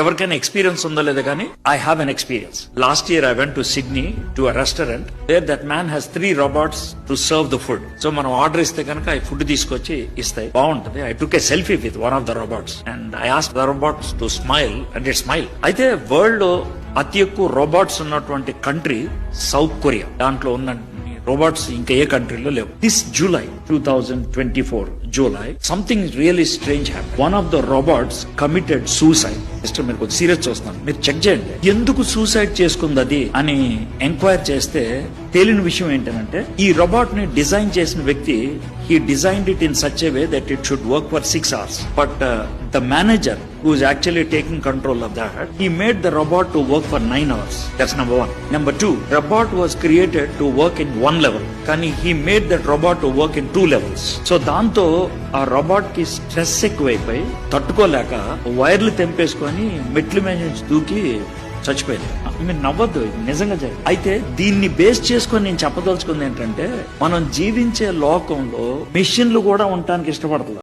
ఎవరికైనా ఎక్స్పీరియన్స్ ఉందో లేదో కానీ I have an experience last year I went to Sydney to a restaurant where that man has three robots to serve the food so మనం order ఇస్తే కనుక ఈ food తీసుకొచ్చి ఇస్తాయి. బాగుంటుంది. I took a selfie with one of the robots and I as the robots to smile and it smile అయితే వరల్డ్లో అతి ఎక్కువ రోబోట్స్ ఉన్నటువంటి కంట్రీ సౌత్ కొరియా దాంట్లో ఉన్న రోబోట్స్ ఇంకా ఏ కంట్రీలో లేవు. This July two thousand twenty four July something really strange హ్యాప్ one of the robots committed suicide sister మీరు కొంచెం సీరియస్ చూస్తున్నాను మీరు చెక్ చేయండి ఎందుకు సూసైడ్ చేసుకుంది అది అని ఎంక్వైర్ చేస్తే తేలిన విషయం ఏంటంటే ఈ రోబోట్ని డిజైన్ చేసిన వ్యక్తి he designed it in such way that it should work for six hours but the manager who's actually taking control of that he made the robot to work for nine hours that's number one number two robot was created to work in one level కానీ he made that robot to work in two levels so దాంతో ఆ రోబోట్కి stress ఎక్కువైపోయి తట్టుకోలేక వైర్లు తెంపేసుకొని మెట్ల మీద నుంచి దూకి చచ్చిపోయింది మీరు నవ్వద్దు నిజంగా జరిగింది. అయితే దీన్ని బేస్ చేసుకొని నేను చెప్పదలుచుకుంది ఏంటంటే మనం జీవించే లోకంలో మిషన్లు కూడా ఉండటానికి ఇష్టపడతారు